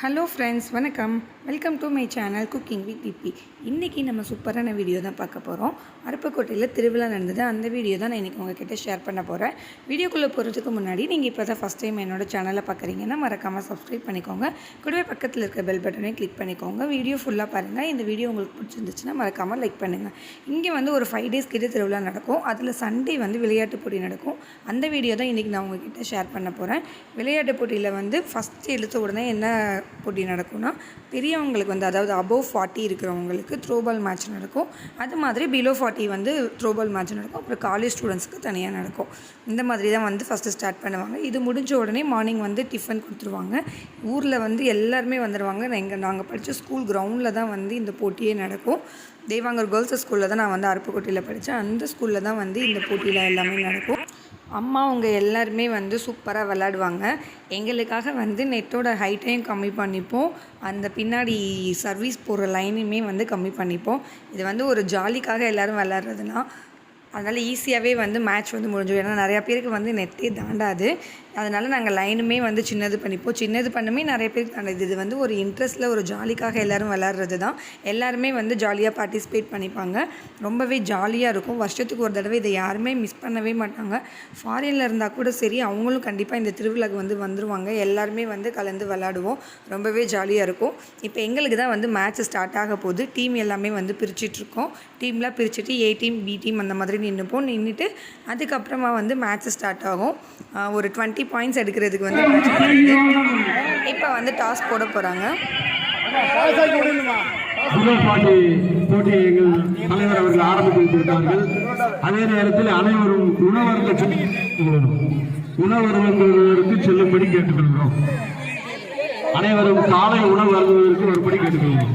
Hello friends வணக்கம். Welcome to my channel cooking with D இன்றைக்கி நம்ம சூப்பரான வீடியோ தான் பார்க்க போகிறோம் அருப்புக்கோட்டையில் திருவிழா நடந்தது. அந்த வீடியோ தான் நான் இன்றைக்கி உங்ககிட்ட ஷேர் பண்ண போகிறேன் வீடியோக்குள்ளே போகிறதுக்கு முன்னாடி நீங்கள் இப்போ தான் ஃபஸ்ட் டைம் என்னோட சேனலை பார்க்குறீங்கன்னா மறக்காமல் சப்ஸ்கிரைப் பண்ணிக்கோங்க. கூடவே பக்கத்தில் இருக்க பெல் பட்டனையும் கிளிக் பண்ணிக்கோங்க. வீடியோ ஃபுல்லாக பாருங்கள் இந்த வீடியோ உங்களுக்கு பிடிச்சிருந்துச்சுன்னா மறக்காமல் லைக் பண்ணுங்கள் இங்கே வந்து ஒரு ஃபைவ் டேஸ் கிட்ட திருவிழா நடக்கும். அதில் சண்டே வந்து விளையாட்டு போட்டி நடக்கும். அந்த வீடியோ தான் இன்றைக்கி நான் உங்ககிட்ட ஷேர் பண்ண போகிறேன் விளையாட்டு போட்டியில் வந்து ஃபஸ்ட் எடுத்த உடனே என்ன போட்டி நடக்கும்னா பெரியவங்களுக்கு வந்து அதாவது அபோவ் ஃபார்ட்டி இருக்கிறவங்களுக்கு த்ரோபால் மேட்ச் நடக்கும். அது மாதிரி பிலோ ஃபார்ட்டி வந்து த்ரோபால் மேட்ச் நடக்கும். அப்புறம் காலேஜ் ஸ்டூடெண்ட்ஸ்க்கு தனியாக நடக்கும். இந்த மாதிரி தான் வந்து ஃபஸ்ட்டு ஸ்டார்ட் பண்ணுவாங்க. இது முடிஞ்ச உடனே மார்னிங் வந்து டிஃபன் கொடுத்துருவாங்க. ஊரில் வந்து எல்லாருமே வந்துடுவாங்க எங்கள் நாங்கள் படித்த ஸ்கூல் கிரவுண்டில் தான் வந்து இந்த போட்டியே நடக்கும். தேவாங்கர் கேர்ள்ஸ் ஸ்கூலில் தான் நான் வந்து அருப்புக்கோட்டையில் படித்தேன் அந்த ஸ்கூலில் தான் வந்து இந்த போட்டியில் எல்லாமே நடக்கும். அம்மா அவங்க எல்லாருமே வந்து சூப்பராக விளாடுவாங்க எங்களுக்காக வந்து நெட்டோட ஹைட்டையும் கம்மி பண்ணிப்போம். அந்த பின்னாடி சர்வீஸ் போகிற லைனையுமே வந்து கம்மி பண்ணிப்போம். இது வந்து ஒரு ஜாலிக்காக எல்லோரும் விளாட்றதுனா அதனால் ஈஸியாகவே வந்து மேட்ச் வந்து முடிஞ்சிடும். ஏன்னா நிறையா பேருக்கு வந்து நெட்டே தாண்டாது. அதனால் நாங்கள் லைனுமே வந்து சின்னது பண்ணிப்போம். சின்னது பண்ணுமே நிறைய பேருக்கு தாண்டாது இது வந்து ஒரு இன்ட்ரெஸ்ட்டில் ஒரு ஜாலிக்காக எல்லோரும் விளாட்றது தான். எல்லாருமே வந்து ஜாலியாக பார்ட்டிசிபேட் பண்ணிப்பாங்க. ரொம்பவே ஜாலியாக இருக்கும். வருஷத்துக்கு ஒரு தடவை இதை யாருமே மிஸ் பண்ணவே மாட்டாங்க. ஃபாரினில் இருந்தால் கூட சரி அவங்களும் கண்டிப்பாக இந்த திருவிழாக்கு வந்து வந்துருவாங்க. எல்லாருமே வந்து கலந்து விளாடுவோம் ரொம்பவே ஜாலியாக இருக்கும். இப்போ எங்களுக்கு தான் வந்து மேட்ச் ஸ்டார்ட் ஆக போகுது. டீம் எல்லாமே வந்து பிரிச்சிட்ருக்கோம் டீம்லாம் பிரிச்சுட்டு ஏ டீம் பி டீம் அந்த மாதிரி நின்றுப்போம் நின்றுட்டு அதுக்கப்புறமா வந்து மேட்ச் ஸ்டார்ட் ஆகும். ஒரு டுவெண்ட்டி பாயிண்ட்ஸ் எடுக்கிறதுக்கு வந்து இப்போ வந்து டாஸ் போட போகிறாங்க முதல் பாட்டி போட்டியை எங்கள் தலைவர் அவர்கள் ஆரம்பித்து வைத்திருக்கார்கள் அதே நேரத்தில் அனைவரும் உணவருந்த உணவருவதற்கு செல்லும்படி கேட்டுக்கொள்கிறோம். அனைவரும் காலை உணவு அருந்துவதற்கு வரும்படி கேட்டுக்கொள்கிறோம்.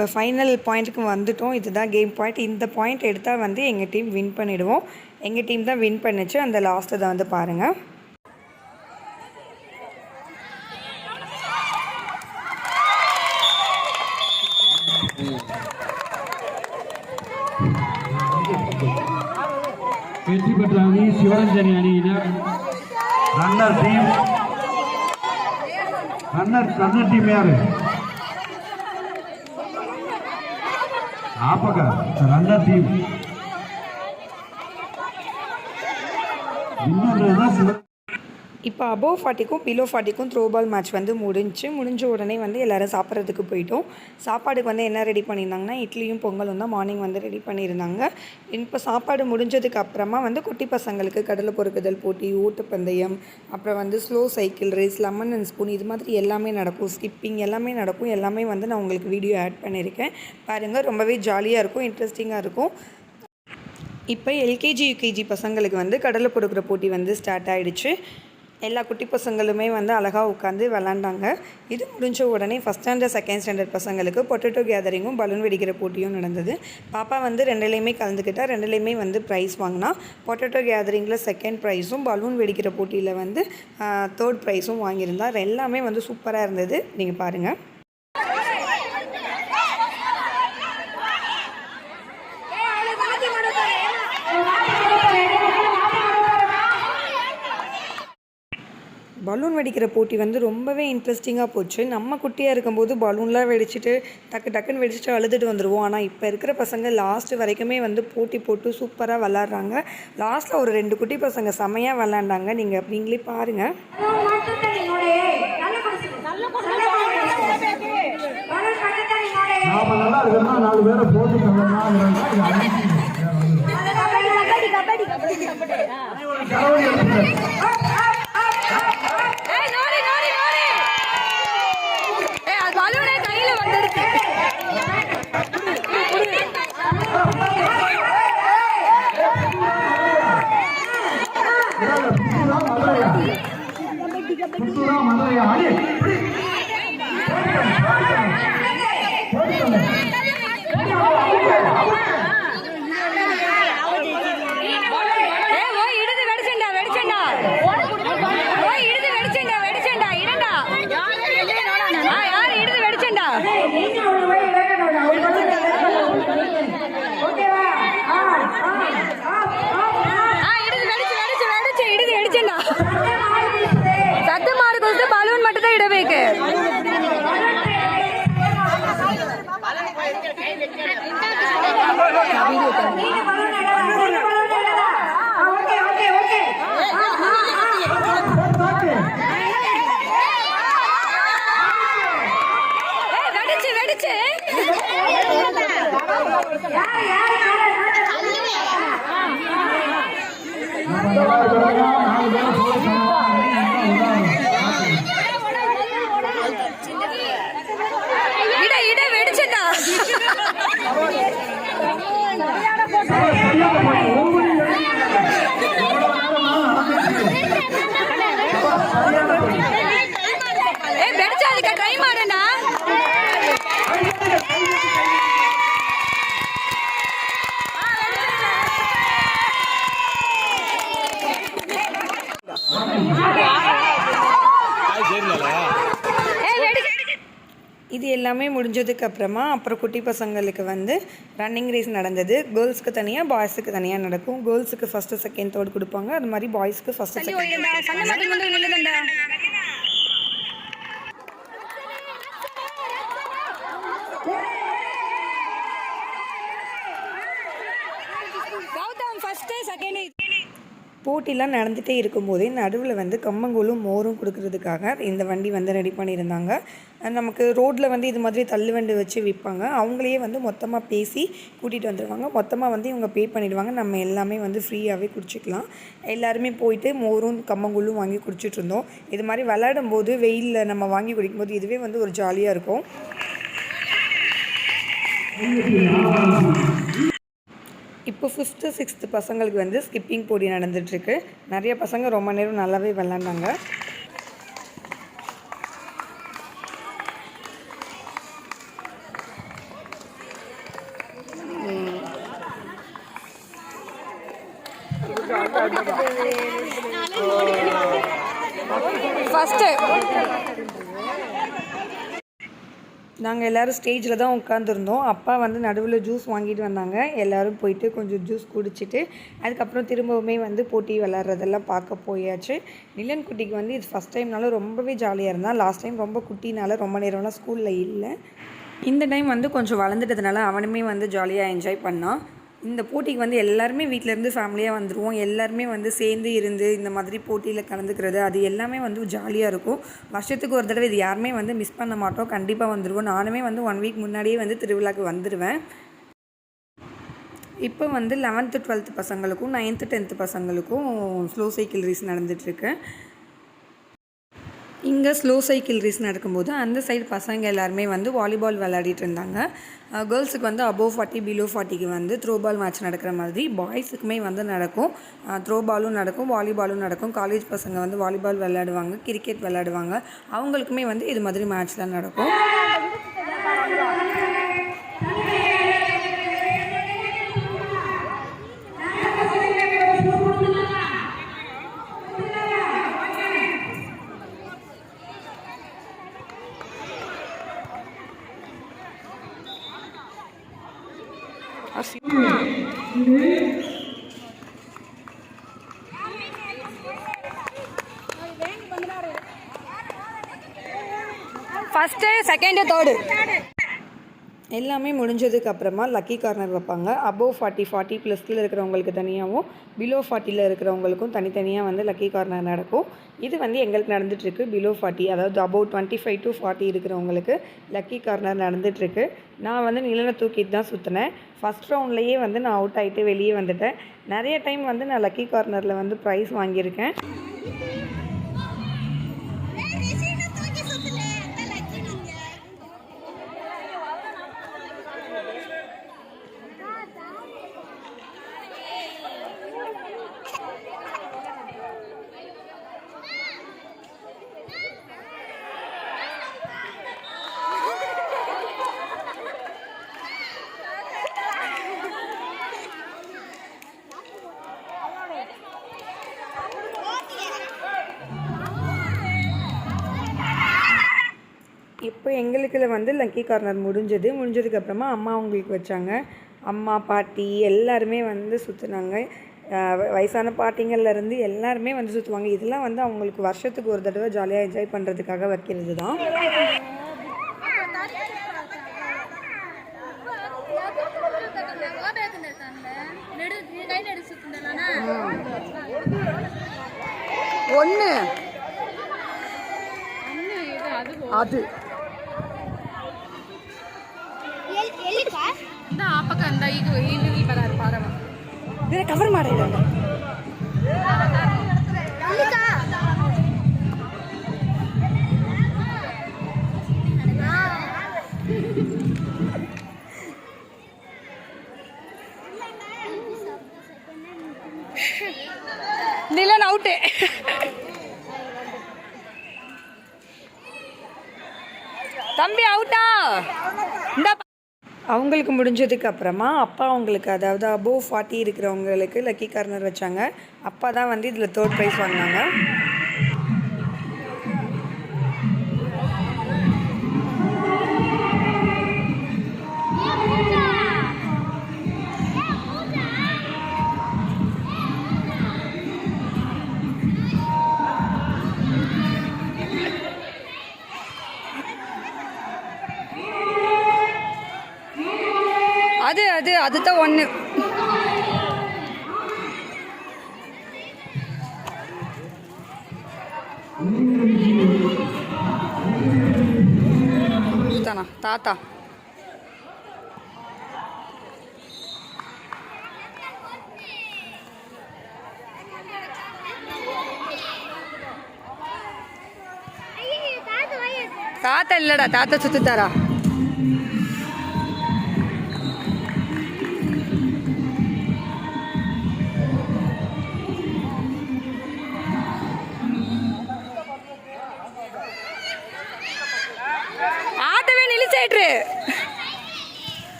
இப்போ ஃபைனல் பாயிண்ட்டுக்கு வந்துட்டோம். இதுதான் கேம் பாயிண்ட் இந்த பாயிண்ட் எடுத்தால் வந்து எங்கள் டீம் வின் பண்ணிடுவோம். எங்கள் டீம் தான் வின் பண்ணிச்சு. அந்த லாஸ்ட்டு தான் வந்து பாருங்கள் வெற்றி பெற்ற அணி சிவரஞ்சனி அணியினர் runner team runner runner team யாரு? ஆப்பக ரன்னர் டீம் இன்னொரு சிவ இப்போ அபோவ் ஃபார்ட்டிக்கும் பிலோ ஃபார்ட்டிக்கும் த்ரோ பால் மேட்ச் வந்து முடிஞ்சு முடிஞ்ச உடனே வந்து எல்லோரும் சாப்பிட்றதுக்கு போயிட்டோம். சாப்பாடுக்கு வந்து என்ன ரெடி பண்ணியிருந்தாங்கன்னா இட்லியும் பொங்கலும் தான் மார்னிங் வந்து ரெடி பண்ணியிருந்தாங்க. இப்போ சாப்பாடு முடிஞ்சதுக்கு அப்புறமா வந்து குட்டி பசங்களுக்கு கடலை பொறுக்குதல் போட்டி ஓட்டுப்பந்தயம் அப்புறம் வந்து slow cycle race lemon and spoon இது மாதிரி எல்லாமே நடக்கும். ஸ்கிப்பிங் எல்லாமே நடக்கும். எல்லாமே வந்து நான் உங்களுக்கு வீடியோ ஆட் பண்ணியிருக்கேன். பாருங்கள் ரொம்பவே ஜாலியாக இருக்கும் இன்ட்ரெஸ்டிங்காக இருக்கும். இப்போ எல்கேஜி யூகேஜி பசங்களுக்கு வந்து கடலை பொறுக்கிற போட்டி வந்து ஸ்டார்ட் ஆகிடுச்சு எல்லா குட்டி பசங்களுமே வந்து அழகாக உட்காந்து விளாண்டாங்க. இது முடிஞ்ச உடனே ஃபஸ்ட் ஸ்டாண்டர்ட் செகண்ட் ஸ்டாண்டர்ட் பசங்களுக்கு பொட்டேட்டோ கேதரிங்கும் பலூன் வெடிக்கிற போட்டியும் நடந்தது. பாப்பா வந்து ரெண்டுலேயுமே கலந்துக்கிட்டா ரெண்டுலேயுமே வந்து ப்ரைஸ் வாங்கினா. பொட்டேட்டோ கேதரிங்கில் செகண்ட் ப்ரைஸும் பலூன் வெடிக்கிற போட்டியில் வந்து தேர்ட் ப்ரைஸும் வாங்கியிருந்தா. எல்லாமே வந்து சூப்பராக இருந்தது. நீங்கள் பாருங்கள் பலூன் வெடிக்கிற போட்டி வந்து ரொம்பவே இன்ட்ரெஸ்டிங்காக போச்சு. நம்ம குட்டியாக இருக்கும்போது பலூன்லாம் வெடிச்சிட்டு டக்கு டக்குன்னு வெடிச்சிட்டு அழுதுட்டு வந்துடுவோம் ஆனால் இப்போ இருக்கிற பசங்க லாஸ்ட் வரைக்குமே வந்து போட்டி போட்டு சூப்பராக விளாட்றாங்க. லாஸ்ட்டில் ஒரு ரெண்டு குட்டி பசங்க செமையாக விளாண்டாங்க. நீங்கள் நீங்களே பாருங்கள் நாம நல்லா இருக்கணும்னா நாலு பேரை போட்டு தந்தோம்னா இது அடிச்சு கடவுள் எடுத்துட்டார். மதுரையா? புத்தூரா அடி, வெடிச்சேன்டா. சத்தமா இருக்கிறது பலூன் மட்டும் தான் இடவேக்கு வெடிச்சு வெடிச்சு. மொத்தமா இருக்கிறவங்க நாலு இது எல்லாமே முடிஞ்சதுக்கு அப்புறமா அப்புறம் குட்டி பசங்களுக்கு வந்து ரன்னிங் ரேஸ் நடந்தது. கேர்ள்ஸ்க்கு தனியாக பாய்ஸுக்கு தனியாக நடக்கும். கேர்ள்ஸுக்கு ஃபஸ்ட்டு செகண்ட் தேர்ட் கொடுப்பாங்க. அது மாதிரி பாய்ஸ்க்கு ஃபஸ்ட்டு செகண்ட் போட்டிலாம் நடந்துகிட்டே இருக்கும்போதே நடுவில் வந்து கம்மங்கூழும் மோரும் கொடுக்கறதுக்காக இந்த வண்டி வந்து ரெடி பண்ணியிருந்தாங்க. நமக்கு ரோட்டில் வந்து இது மாதிரி தள்ளு வண்டி வச்சு விற்பாங்க. அவங்களையே வந்து மொத்தமாக பேசி கூட்டிகிட்டு வந்துடுவாங்க மொத்தமாக வந்து இவங்க பே பண்ணிடுவாங்க. நம்ம எல்லாமே வந்து ஃப்ரீயாகவே குடிச்சிக்கலாம். எல்லாருமே போயிட்டு மோரும் கம்மங்கூழும் வாங்கி குடிச்சிட்டு இருந்தோம் இது மாதிரி விளையாடும் போது வெயிலில் நம்ம வாங்கி குடிக்கும்போது இதுவே வந்து ஒரு ஜாலியாக இருக்கும். இப்போ ஃபிஃப்த்து சிக்ஸ்த்து பசங்களுக்கு வந்து ஸ்கிப்பிங் போட்டி நடந்துட்டுருக்கு. நிறைய பசங்க ரொம்ப நேரம் நல்லாவே விளாண்டாங்க ஃபர்ஸ்ட் நாங்கள் எல்லோரும் ஸ்டேஜில் தான் உட்காந்துருந்தோம் அப்பா வந்து நடுவில் ஜூஸ் வாங்கிட்டு வந்தாங்க. எல்லோரும் போயிட்டு கொஞ்சம் ஜூஸ் குடிச்சிட்டு அதுக்கப்புறம் திரும்பவுமே வந்து போட்டி விளாட்றதெல்லாம் பார்க்க போயாச்சு. நிலன் குட்டிக்கு வந்து இது ஃபஸ்ட் டைம்னால ரொம்பவே ஜாலியாக இருந்தான். லாஸ்ட் டைம் ரொம்ப குட்டினால ரொம்ப நேரம்லாம் ஸ்கூலில் இல்லை. இந்த டைம் வந்து கொஞ்சம் வளர்ந்துட்டதுனால அவனுமே வந்து ஜாலியாக என்ஜாய் பண்ணான். இந்த போட்டிக்கு வந்து எல்லாருமே வீட்டிலேருந்து ஃபேமிலியாக வந்துடுவோம் எல்லாருமே வந்து சேர்ந்து இருந்து இந்த மாதிரி போட்டியில் கலந்துக்கிறது அது எல்லாமே வந்து ஜாலியாக இருக்கும். வருஷத்துக்கு ஒரு தடவை இது யாருமே வந்து மிஸ் பண்ண மாட்டோம். கண்டிப்பாக வந்துடுவோம் நானுமே வந்து ஒன் வீக் முன்னாடியே வந்து திருவிழாக்கு வந்துடுவேன் இப்போ வந்து லெவன்த்து டுவெல்த்து பசங்களுக்கும் நைன்த்து டென்த்து பசங்களுக்கும் ஸ்லோ சைக்கிள் ரேஸ் நடந்துகிட்ருக்கு இங்கே ஸ்லோ சைக்கிள் ரேஸ் நடக்கும்போது அந்த சைடு பசங்க எல்லாருமே வந்து வாலிபால் விளையாடிட்டு இருந்தாங்க. கேர்ள்ஸுக்கு வந்து அபோவ் ஃபார்ட்டி பிலோ ஃபார்ட்டிக்கு வந்து த்ரோ பால் மேட்ச் நடக்கிற மாதிரி பாய்ஸுக்குமே வந்து நடக்கும். த்ரோ பாலும் நடக்கும் வாலிபாலும் நடக்கும். காலேஜ் பசங்க வந்து வாலிபால் விளையாடுவாங்க கிரிக்கெட் விளையாடுவாங்க. அவங்களுக்குமே வந்து இது மாதிரி மேட்ச்லாம் நடக்கும். Así. ஃபஸ்ட்டு செகண்டு தேர்டு எல்லாமே முடிஞ்சதுக்கு அப்புறமா லக்கி கார்னர் வைப்பாங்க. அபோவ் ஃபார்ட்டி ஃபார்ட்டி ப்ளஸ் இருக்கிறவங்களுக்கு தனியாகவும் பிலோ ஃபார்ட்டியில் இருக்கிறவங்களுக்கும் தனித்தனியாக வந்து லக்கி கார்னர் நடக்கும். இது வந்து எங்களுக்கு நடந்துகிட்ருக்கு பிலோ ஃபார்ட்டி அதாவது above twenty five to forty இருக்கிறவங்களுக்கு லக்கி கார்னர் நடந்துகிட்ருக்கு நான் வந்து நிலனை தூக்கிட்டு தான் சுற்றினேன் ஃபஸ்ட் ரவுண்ட்லேயே வந்து நான் அவுட் ஆகிட்டு வெளியே வந்துட்டேன். நிறைய டைம் வந்து நான் லக்கி கார்னரில் வந்து ப்ரைஸ் வாங்கியிருக்கேன். எங்களுக்குல வந்து லக்கி கார்னர் முடிஞ்சது. முடிஞ்சதுக்கப்புறமா அம்மா அவங்களுக்கு வச்சாங்க. அம்மா பாட்டி எல்லாருமே வந்து சுற்றுனாங்க வயசான பாட்டிங்கள்லேருந்து எல்லாருமே வந்து சுற்றுவாங்க இதெல்லாம் வந்து அவங்களுக்கு வருஷத்துக்கு ஒரு தடவை ஜாலியாக என்ஜாய் பண்ணுறதுக்காக வைக்கிறது தான் ஒன்று அது. ಇದ್ರೆ ಕವರ್ ಮಾಡಿಲ್ಲ நிலன் அவுட்டு தம்பி அவுட்டா இந்த அவங்களுக்கு முடிஞ்சதுக்கு அப்புறமா அப்பா அவங்களுக்கு அதாவது அபோவ் ஃபார்ட்டி இருக்கிறவங்களுக்கு லக்கி கார்னர் வச்சாங்க. அப்பா தான் வந்து இதில் தேர்ட் ப்ரைஸ் வாங்கினாங்க. அதுதான் ஒன்று தானா தாத்தா. தாத்தா இல்லடா தாத்தா சுத்துத்தாரா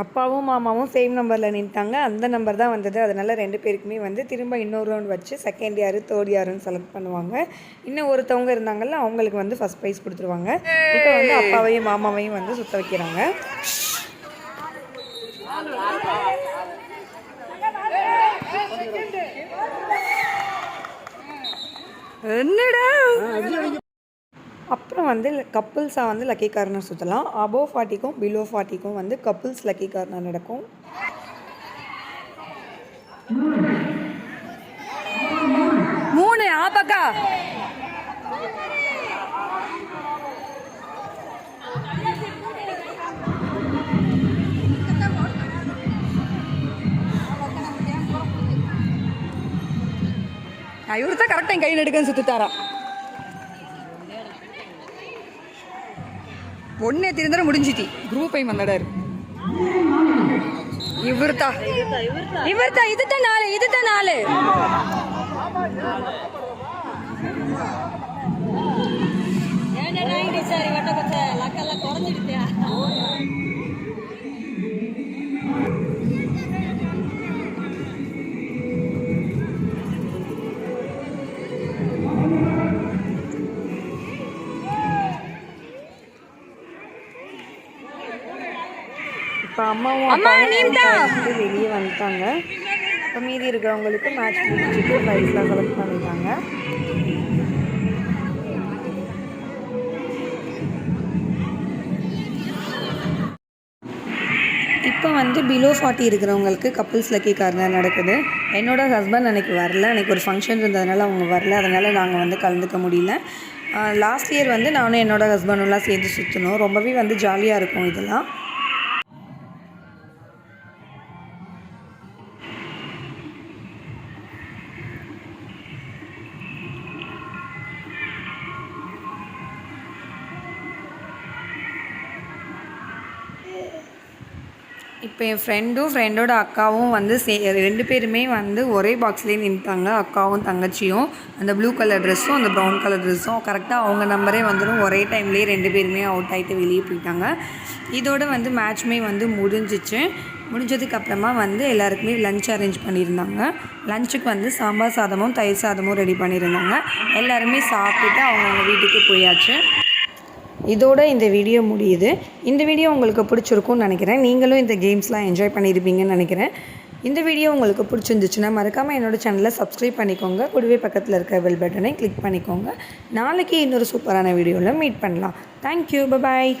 அப்பாவும் மாமாவும் சேம் நம்பரில் நின்ட்டாங்க அந்த நம்பர் தான் வந்தது. அதனால் ரெண்டு பேருக்குமே வந்து திரும்ப இன்னொரு ரவுண்ட் வச்சு செகண்ட் யார் தேர்ட் யாருன்னு செலக்ட் பண்ணுவாங்க. இன்னும் ஒருத்தவங்க இருந்தாங்கல்ல அவங்களுக்கு வந்து ஃபஸ்ட் ப்ரைஸ் கொடுத்துருவாங்க. இப்போ வந்து அப்பாவையும் மாமாவையும் வந்து சுத்த வைக்கிறாங்க. என்னடா? அப்புறம் வந்து கப்புள்ஸாக வந்து லக்கி கார்னர் சுற்றலாம் அபோவ் ஃபார்ட்டிக்கும் பிலோ ஃபார்ட்டிக்கும் வந்து கப்புள்ஸ் லக்கி கார்னர் நடக்கும். மூணு ஆபக்கா பக்கா தான் கரெக்டாக கை கையில் எடுக்கன்னு சுத்துத்தாரா ஒன்றே தெரிந்தாலும் முடிஞ்சிட்டி. குரூப்பையும் வந்தாடாரு இவர்தா. இவர்தா இதுதான் நாலு இதுதான் நாலு. ஏன்னா சார் இவட்ட கொஞ்சம் லக்கெல்லாம் குறைஞ்சிடுத்தியா அப்பாவும் வந்து வெளியே வந்துட்டாங்க. இப்போ மீதி இருக்கிறவங்களுக்கு மேட்ச் முடிச்சுட்டு ப்ரைஸ்லாம் செலக்ட் பண்ணிட்டாங்க. இப்போ வந்து பிலோ ஃபார்ட்டி இருக்கிறவங்களுக்கு கப்புள்ஸ் லக்கி கார்னர் நடக்குது. என்னோட ஹஸ்பண்ட் அன்றைக்கி வரல. அன்றைக்கி ஒரு ஃபங்க்ஷன் இருந்ததுனால அவங்க வரல. அதனால் நாங்கள் வந்து கலந்துக்க முடியல. லாஸ்ட் இயர் வந்து நானும் என்னோட ஹஸ்பண்டும்லாம் சேர்ந்து சுற்றினோம் ரொம்பவே வந்து ஜாலியாக இருக்கும் இதெல்லாம். இப்போ என் ஃப்ரெண்டும் ஃப்ரெண்டோட அக்காவும் வந்து சே ரெண்டு பேருமே வந்து ஒரே பாக்ஸ்லேயே நின்றுட்டாங்க அக்காவும் தங்கச்சியும். அந்த ப்ளூ கலர் ட்ரெஸ்ஸும் அந்த ப்ரௌன் கலர் ட்ரெஸ்ஸும் கரெக்டாக அவங்க நம்பரே வந்துடும் ஒரே டைம்லேயே ரெண்டு பேருமே அவுட் ஆகிட்டு வெளியே போயிட்டாங்க. இதோட வந்து மேட்ச்மே வந்து முடிஞ்சிச்சு. முடிஞ்சதுக்கப்புறமா வந்து எல்லாருக்குமே லஞ்ச் அரேஞ்ச் பண்ணியிருந்தாங்க. லஞ்சுக்கு வந்து சாம்பார் சாதமும் தயிர் சாதமும் ரெடி பண்ணியிருந்தாங்க. எல்லாருமே சாப்பிட்டுட்டு அவங்கவுங்க வீட்டுக்கு போயாச்சு. இதோட இந்த வீடியோ முடியுது. இந்த வீடியோ உங்களுக்கு பிடிச்சிருக்கும்னு நினைக்கிறேன். நீங்களும் இந்த கேம்ஸ்லாம் என்ஜாய் பண்ணியிருப்பீங்கன்னு நினைக்கிறேன். இந்த வீடியோ உங்களுக்கு பிடிச்சிருந்துச்சுன்னா மறக்காமல் என்னோடய சேனலை சப்ஸ்கிரைப் பண்ணிக்கோங்க. கூடவே பக்கத்தில் இருக்க பெல் பட்டனை கிளிக் பண்ணிக்கோங்க. நாளைக்கு இன்னொரு சூப்பரான வீடியோவில் மீட் பண்ணலாம். Thank you bye bye